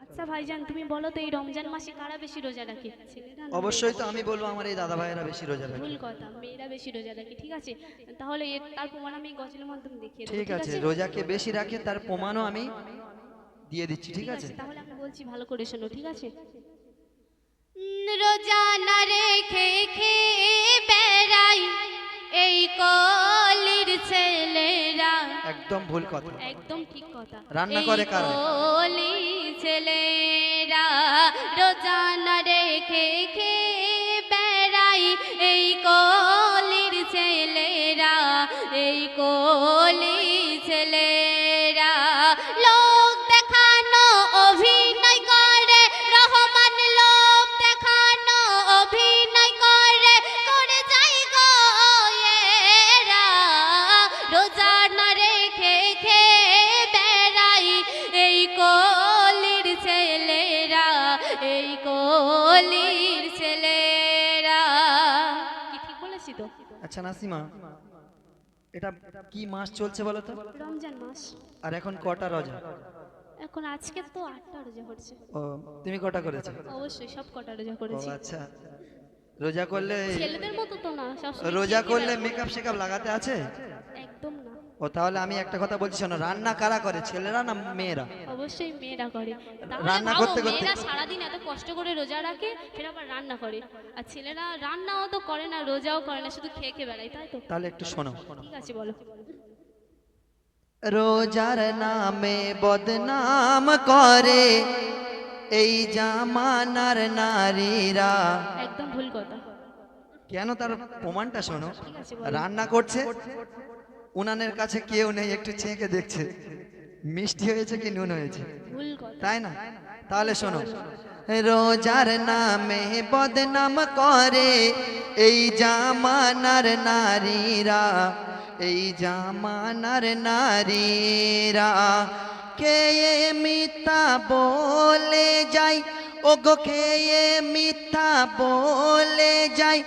আচ্ছা ভাইজান তুমি বলো তো এই রমজান মাসে কারা বেশি রোজা রাখে? অবশ্যই তো আমি বলব আমার এই দাদা ভাইয়েরা বেশি রোজা রাখে। ভুল কথা মেয়েরা বেশি রোজা রাখে ঠিক আছে? তাহলে এর তার প্রমাণ আমি এই গজলের মাধ্যমে দেখিয়ে ঠিক আছে রোজাকে বেশি রাখে তার প্রমাণও আমি দিয়ে দিচ্ছি ঠিক আছে? তাহলে আমি বলছি ভালো করে শোনো ঠিক আছে? রোজা না রেখে খেয়ে বেড়াই এই কলির ছেলেরা। একদম ভুল কথা। একদম ঠিক কথা। রান্না করে কারা? ছেলেরা এই কলির ছেলেরা। কি ঠিক বলেছি তো? আচ্ছা নাসিমা এটা কি মাস চলছে বলো তো? রমজান মাস। আর এখন কটা রোজা? এখন আজকে তো আটটা রোজা করছে ও তুমি কটা করেছ? অবশ্যই সব কটা রোজা ও করেছি আচ্ছা। রোজা করলে ছেলেদের মতো তো না রোজা করলে মেকআপ শেকআপ লাগাতে আছে? ও তাহলে আমি একটা কথা বলছি শোনো রান্না কারা করে? ছেলেরা না মেয়েরা? অবশ্যই মেয়েরা করে। রান্না করতে করতে- মেয়েরা সারাদিন এত কষ্ট করে রোজা রাখে ফের আবার রান্না করে। আর ছেলেরা রান্নাও তো করে না রোজাও করে না শুধু খেয়ে খেয়ে বেড়ায় তাই তো? তাহলে একটু শোনো। ঠিক আছে বলো। রোজার নামে বদনাম করে এই জামানার নারীরা। একদম ভুল কথা। কেন তার প্রমাণটা শোনো? রান্না করছে? উনানের কাছে কেউ নেই একটু ছেঁকে দেখছে। মিষ্টি হয়েছে কি নুন হয়েছে? তাই না? তাহলে শোনো। রোজার নামে বদনাম করে এই জামানার নারীরা এই জামানার নারীরা। কে মিতা বলে যাই ওগো খেয়ে মিথ্যা বলে যাই,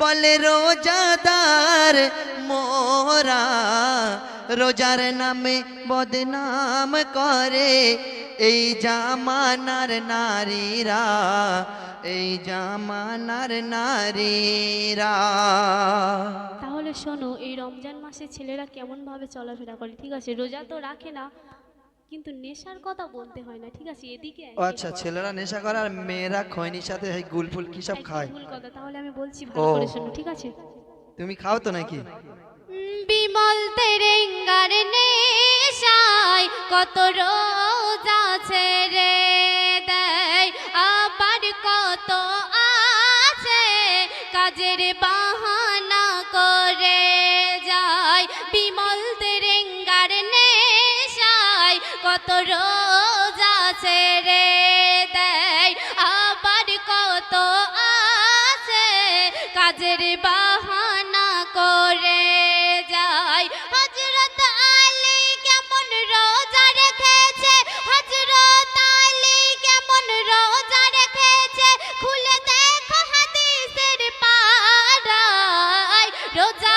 বলে রোজাদার মোরা। রোজার নামে বদনাম করে এই জামানার নারীরা, এই জামানার নারীরা। তাহলে শোনো, এই রমজান মাসে ছেলেরা কেমন ভাবে চলাফেরা করে? ঠিক আছে, রোজা তো রাখে না কিন্তু নেশার কথা বলতে হয় না ঠিক আছে? এদিকে ও আচ্ছা ছেলেরা নেশা করে আর মেয়েরা খৈনির সাথে এই গুলফুল কি সব খায়? ভুল কথা তাহলে আমি বলছি ভালো করে শোনো ঠিক আছে? তুমি খাও তো নাকি? বিমল তেরেঙ্গার নেশায় কত রোজা ছেড়ে দেয় আবার কত আছে কাজের বাহানা কত রোজা ছেড়ে দেয় আবার কত আছে? কাজের বাহানা করে যায় হজরত আলী কেমন রোজা রেখেছে? হজরত আলী কেমন রোজা রেখেছে? খুলে দেখো হাদিসের পাড়ায়। রোজা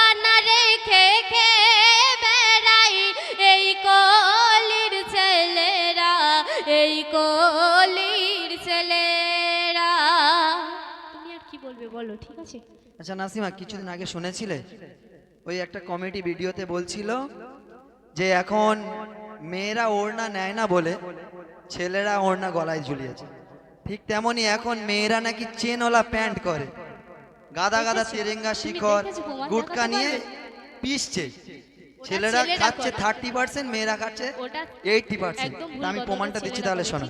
আচ্ছা নাসিমা কিছুদিন আগে শুনেছিলে? ওই একটা কমেডি ভিডিওতে বলছিল যে এখন মেয়েরা ওড়না নেয় না বলে ছেলেরা ওড়না গলায় ঝুলিয়েছে। ঠিক তেমনি এখন মেয়েরা নাকি চেনওয়ালা প্যান্ট করে। গাদা গাদা তেরেঙ্গা শিখর গুটকা নিয়ে পিসছে। ছেলেরা খাচ্ছে থার্টি পার্সেন্ট মেয়েরা খাচ্ছে এইটটি পার্সেন্ট আমি প্রমাণটা দিচ্ছি তাহলে শোনো।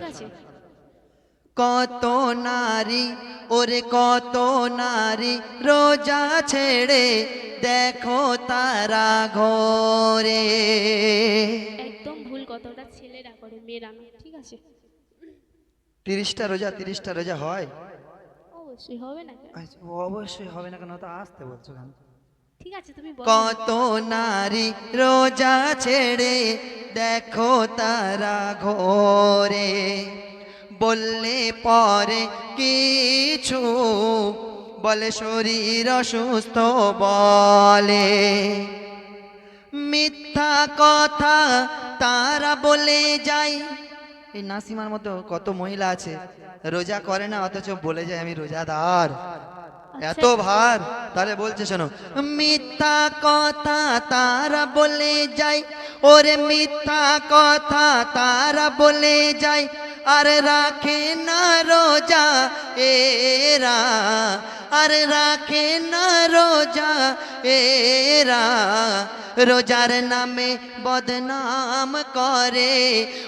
কত নারী ওরে কত নারী রোজা ছেড়ে দেখো তারা ঘরে। একদম ভুল কথা ছেলেরা করে মেয়েরা না ঠিক আছে? তিরিশটা রোজা তিরিশটা রোজা হয়? অবশ্যই হবে না আচ্ছা, অবশ্যই হবে না কেন তো আসতে বলছো কেন? ঠিক আছে কত নারী রোজা ছেড়ে দেখো তারা ঘরে। বললে পরে কিছু বলে শরীর অসুস্থ বলে। মিথ্যা কথা তারা বলে যায়। এই নাসিমার মতো কত মহিলা আছে রোজা করে না অথচ বলে যায় আমি রোজাদার। এত ভার। তাহলে বলছে শোনো মিথ্যা কথা তারা বলে যায় ওরে মিথ্যা কথা তারা বলে যায় আর রাখে না রোজা এরা, আর রাখে না রোজা এরা। রোজার নামে বদনাম করে,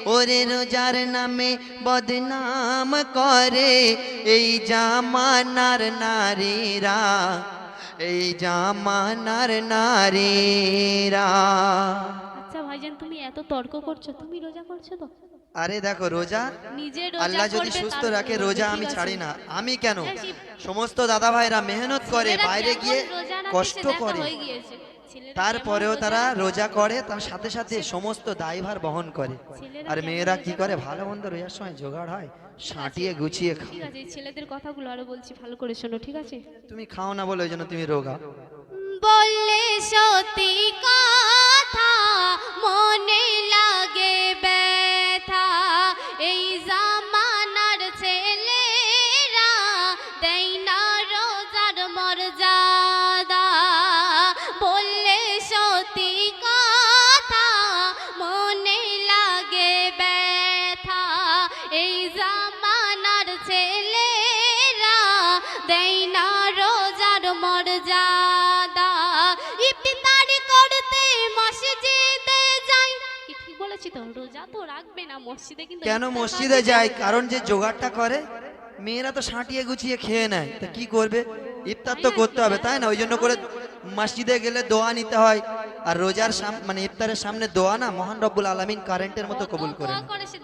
ওরে রোজার নামে বদনাম করে। এই জামানার নারীরা, এই জামানার নারীরা। আচ্ছা ভাইজান, তুমি এত তর্ক করছ, তুমি রোজা করছ তো? আরে দেখো রোজা আল্লাহ যদি সুস্থ রাখে রোজা আমি ছাড়ি না। আমি কেন? সমস্ত দাদা ভাইরা মেহনত করে বাইরে গিয়ে কষ্ট করে। তারপরেও তারা রোজা করে তার সাথে সাথে সমস্ত দায়ভার বহন করে। আর মেয়েরা কি করে? ভালো মন্দ রোজার সময় জোগাড় হয় সাঁটিয়ে গুছিয়ে খাও ঠিক আছে ছেলেদের কথাগুলো আরও বলছি ভালো করে শোনো ঠিক আছে? তুমি খাও না বলে ওই জন্য তুমি রোগা। বললে সত্যি বলেছি তো রোজা তো রাখবে না মসজিদে কিন্তু কেন মসজিদে। যায়? কারণ যে জোগাড়টা করে মেয়েরা তো সাঁটিয়ে গুছিয়ে খেয়ে নেয়। তা কি করবে? ইফতার তো করতে হবে তাই না? ওই জন্য করে মসজিদে গেলে দোয়া নিতে হয়। আর রোজার মানে ইফতারের সামনে দোয়া না মহান রব্বুল আলামিন কারেন্টের মতো কবুল করে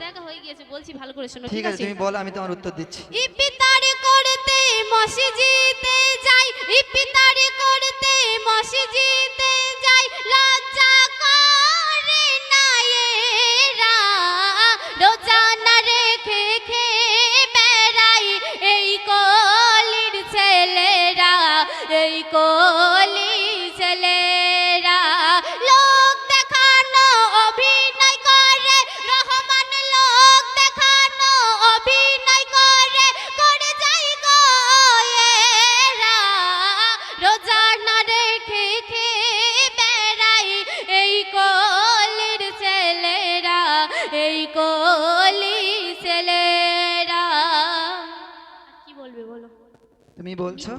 দেখা হয়ে গিয়েছে বলছি ভালো করে শোনো ঠিক আছে? তুমি বলো আমি তোমার উত্তর দিচ্ছি। ইফতারি করতে মসজিদে যাই ইফতারি করতে মসজিদে যাই লজ্জা তুমি বলছো?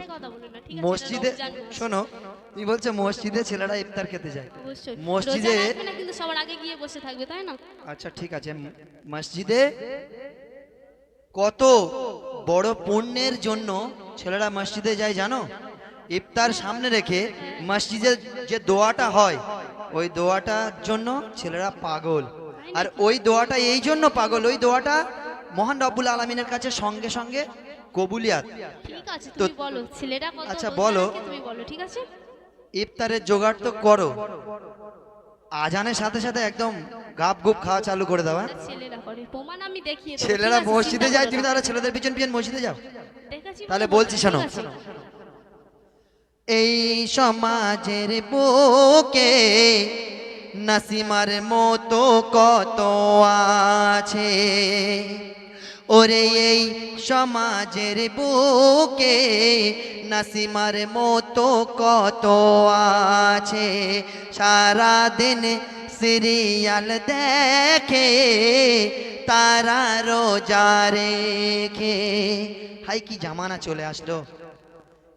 মসজিদে শোনো তুমি বলছো মসজিদে ছেলেরা ইফতার খেতে যায়। মসজিদে- কিন্তু সবার আগে গিয়ে বসে থাকবে তাই না? আচ্ছা ঠিক আছে মসজিদে কত বড় পুণ্যের জন্য ছেলেরা মসজিদে যায় জানো? ইফতার সামনে রেখে মসজিদে যে দোয়াটা হয় ওই দোয়াটার জন্য ছেলেরা পাগল। আর ওই দোয়াটা এই জন্য পাগল ওই দোয়াটা মহান রব্বুল আলমিনের কাছে সঙ্গে সঙ্গে কবুলিয়াত ঠিক আছে তুমি বলো ছেলেরা কত আচ্ছা, বলো। তুমি বলো ঠিক আছে ইফতারের জোগাড় তো করো আজানের সাথে সাথে একদম গাপ গুপ খাওয়া চালু করে দাও হ্যাঁ? ছেলেরা করে প্রমাণ আমি দেখিয়ে ছেলেরা মসজিদে যায় তুমি। তাহলে ছেলেদের পিছন পিছন মসজিদে যাও তাহলে বলে বলছি শোনো। এই সমাজের বুকে নাসিমার মতো কত আছে ওরে এই সমাজের বুকে নাসিমার মতো কত আছে? সারা দিন সিরিয়াল দেখে, তারা রোজা রেখে। হাই, কি জামানা চলে আসলো।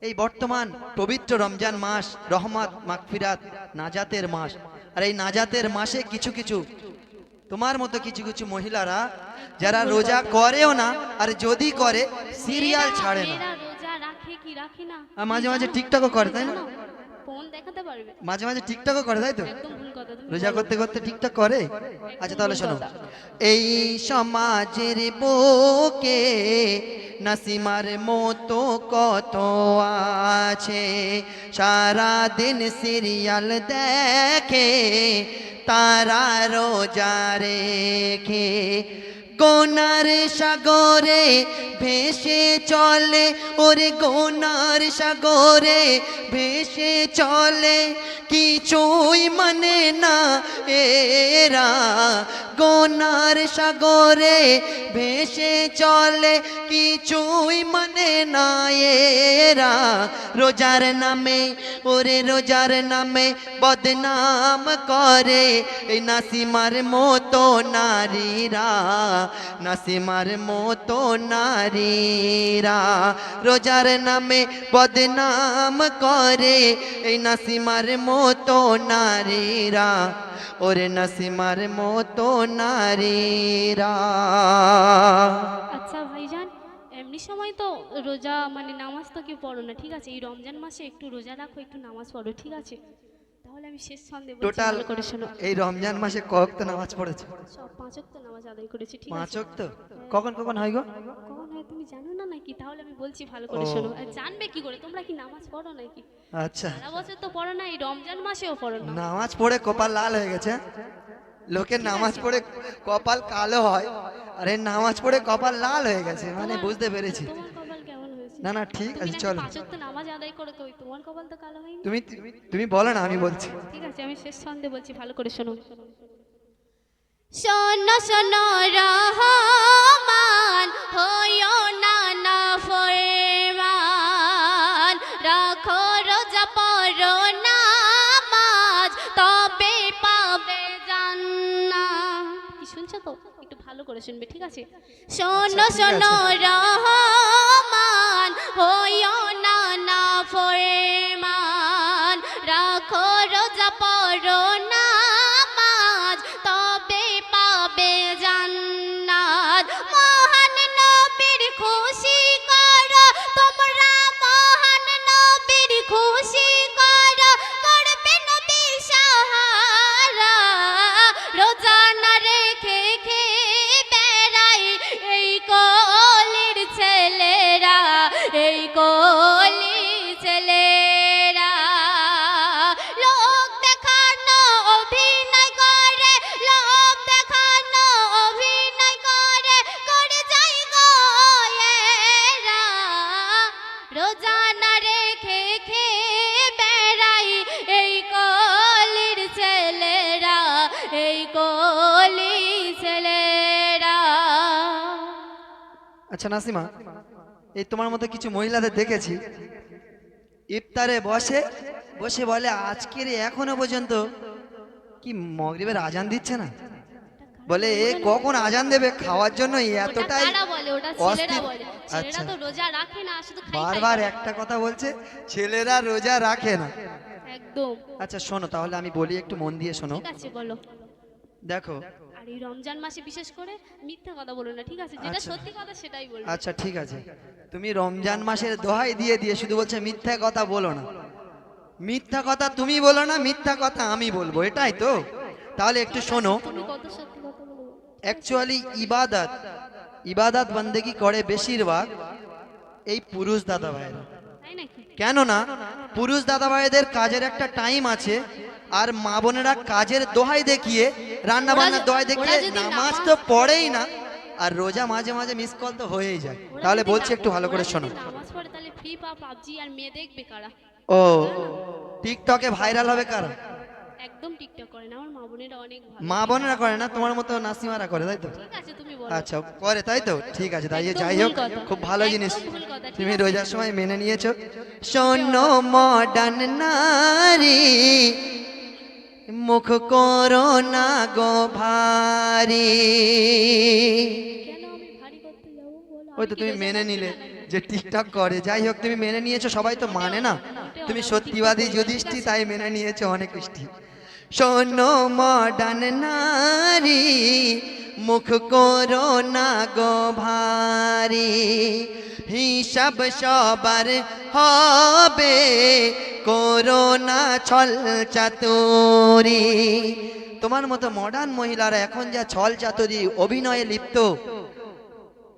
এই বর্তমান পবিত্র রমজান মাস, রহমত, মাগফিরাত, নাজাতের মাস। আর এই নাজাতের মাসে কিছু কিছু, তোমার মতো কিছু কিছু মহিলারা যারা রোজা করেও না আর যদি করে সিরিয়াল ছাড়ে না। মাঝে মাঝে? টিকটকও করে, তাই না? মাঝে মাঝে টিকটকও করে তাই তো? রোজা করতে করতে টিকটক করে? আচ্ছা তাহলে শোনো। এই সমাজের বুকে নাসিমার মতো কত আছে? সারা দিন সিরিয়াল দেখে তারা রোজা রেখে গোনার সাগরে ভেসে চলে ওরে গোনার সাগরে ভেসে চলে কিছুই মানে না এরা গোনার সাগরে ভেসে চলে, কিছুই মানে না এরা। রোজার নামে, ওরে রোজার নামে বদনাম করে। এই নাসিমার মতো নারীরা, নাসিমার মতো নারীরা। রোজার নামে বদনাম করে। এই নাসিমার মতো নারীরা, ওরে নাসিমার মতো নারীরা। আচ্ছা ভাইজান এমনি সময় তো রোজা মানে নামাজ তো কেউ পড়ো না ঠিক আছে? এই রমজান মাসে একটু রোজা রাখো একটু নামাজ পড়ো ঠিক আছে? তাহলে আমি শেষ সন্দেহ টোটাল করে শোনো। এই রমজান মাসে কক তো নামাজ পড়েছে? সব পাঁচক তো নামাজ আদায় করেছি ঠিক পাঁচ আছে তো কখন কখন হয় গো? কখন হয় তুমি জানো না নাকি? তাহলে আমি বলছি ভালো করে শোনো। আর জানবে কি করে? তোমরা কি নামাজ পড়ো নাকি? আচ্ছা। সারা বছর তো পড়ো না এই রমজান মাসেও পড়ো না। নামাজ পড়ে কপাল লাল হয়ে গেছে। লোকের নামাজ পড়ে কপাল কালো হয় আর এর নামাজ পড়ে কপাল লাল হয়ে গেছে মানে বুঝতে পেরেছি। না না ঠিক তুমি আছে চলো। নামাজ আদায় করে কই তোমার কপাল তো কালো হয়নি? তুমি তুমি বলো না আমি বলছি। ঠিক আছে আমি শেষ সন্দেহ বলছি ভালো করে শোনো। শোনো শোনো রহমান হইও ভালো করে শুনবে ঠিক আছে? শোনো আচ্ছা, শোনো রহমান হইও না না ফরমান। রাখো রোজা পড়ো রোজা না রেখে খেয়ে বেড়াই এই কলির ছেলেরা এই কলি ছেলেরা আচ্ছা নাসিমা এই তোমার মতো কিছু মহিলাদের দেখেছি। ইফতারে বসে বসে বলে, আজকের এখনও পর্যন্ত কি মগরিবের আজান দিচ্ছে না? বলে এ কখন আজান দেবে? খাওয়ার জন্য এতটাই বলে আচ্ছা। বারবার একটা কথা বলছে ছেলেরা রোজা রাখে না। একদম। আচ্ছা শোনো তাহলে আমি বলি একটু মন দিয়ে শোনো। বলো। দেখো। আর এই রমজান মাসে বিশেষ করে মিথ্যা কথা বলো না ঠিক আছে? যেটা আচ্ছা। সত্যি কথা সেটাই বলবে। আচ্ছা ঠিক আছে। তুমি রমজান মাসের দোহাই দিয়ে দিয়ে শুধু বলছে মিথ্যা কথা বলো না। মিথ্যা কথা তুমি বলো না মিথ্যা কথা আমি বলব এটাই তো। তাহলে একটু শোনো তুমি কত সত্যি কথা বলো অ্যাকচুয়ালি ইবাদত ইবাদত বন্দেগি করে বেশিরভাগ এই পুরুষ দাদা ভাইরা কেননা পুরুষ দাদা ভাইদের কাজের একটা টাইম আছে আর মা বোনেরা কাজের দোহাই দেখিয়ে রান্না বান্নার দোহাই দেখিয়ে নামাজ তো পড়েই না আর রোজা মাঝে মাঝে মিস কল তো হয়েই যায়। তাহলে বলছি একটু ভালো করে শোনো। নামাজ পড়ে তাহলে ফ্রি পাবজি আর মেয়ে দেখবে কারা? ও টিকটকে ভাইরাল হবে কারা? একদম টিকটক করে না আমার মা বোনেরা অনেক ভালো। মা বোনেরা করে না তোমার মতো নাসিমারা করে তাই তো? ঠিক আছে তুমি বলো। আচ্ছা করে তাই তো? ঠিক আছে তাই যাই হোক খুব ভালো জিনিস। তুমি রোজার সময় মেনে নিয়েছো। শোনো মডার্ন নারী মুখ করো না গো ভারী। ওই তো তুমি মেনে নিলে যে টিকটক করে যাই হোক তুমি মেনে নিয়েছো সবাই তো মানে না। তুমি সত্যিবাদী যুধিষ্ঠি তাই মেনে নিয়েছো অনেক কৃষ্টি। শোনো মডার্ন নারী, মুখ করো না গো ভারী। হিসাব সবার হবে, করো না ছল চাতুরি। তোমার মতো মডার্ন মহিলারা এখন যা ছল চাতুরি, অভিনয়ে লিপ্ত।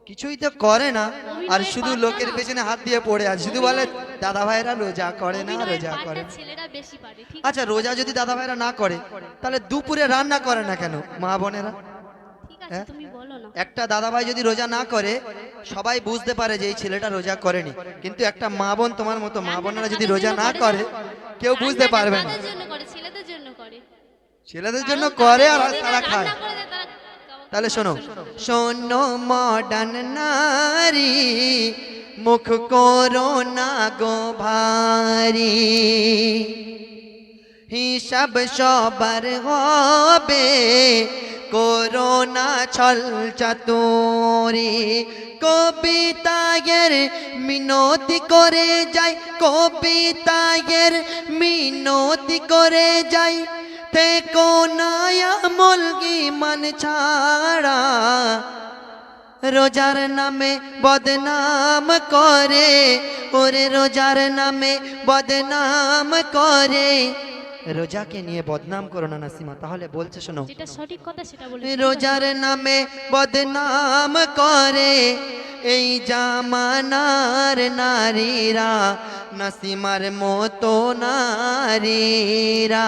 কিছুই তো করে না। আর শুধু লোকের পেছনে হাত দিয়ে পড়ে আছে। শুধু বলে দাদা ভাইরা রোজা করে না রোজা করে আচ্ছা রোজা যদি দাদা ভাইরা না করে তাহলে দুপুরে রান্না করে না কেন মা বোনেরা? হ্যাঁ? একটা দাদা ভাই যদি রোজা না করে সবাই বুঝতে পারে যে এই ছেলেটা রোজা করেনি। কিন্তু একটা মা বোন তোমার মতো মা বোনেরা যদি রোজা না করে কেউ বুঝতে পারবে না। ছেলেদের জন্য করে। ছেলেদের জন্য কারণ করে আর তারা খায়। তাহলে শোনো। শোনো মডার্ন নারী, মুখ করো না গো ভারী। হিসাব সবার হবে করোনা ছল চাতুরি। কবিতায়ের মিনতি করে যাই কবিতায়ের মিনতি করে যাই থেকো নায়ামল মান ছাড়া রোজার নামে বদনাম করে ওরে রোজার নামে বদনাম করে রোজাকে নিয়ে বদনাম করো না নাসিমা তাহলে বলছে শোনো। যেটা সঠিক কথা সেটা বলে রোজার নামে বদনাম করে এই জামানার নারীরা নাসিমার মতো নারীরা।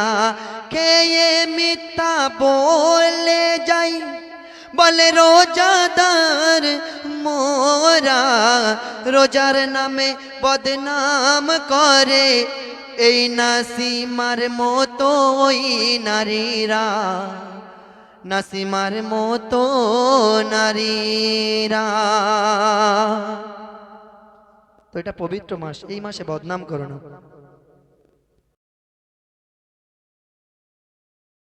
খেয়ে মিথ্যা বলে যাই বলে রোজাদার মোরা। রোজার নামে বদনাম করে এই নাসিমার মতো ওই নারীরা, নাসিমার মতো নারীরা। তো এটা পবিত্র মাস, এই মাসে বদনাম করো না।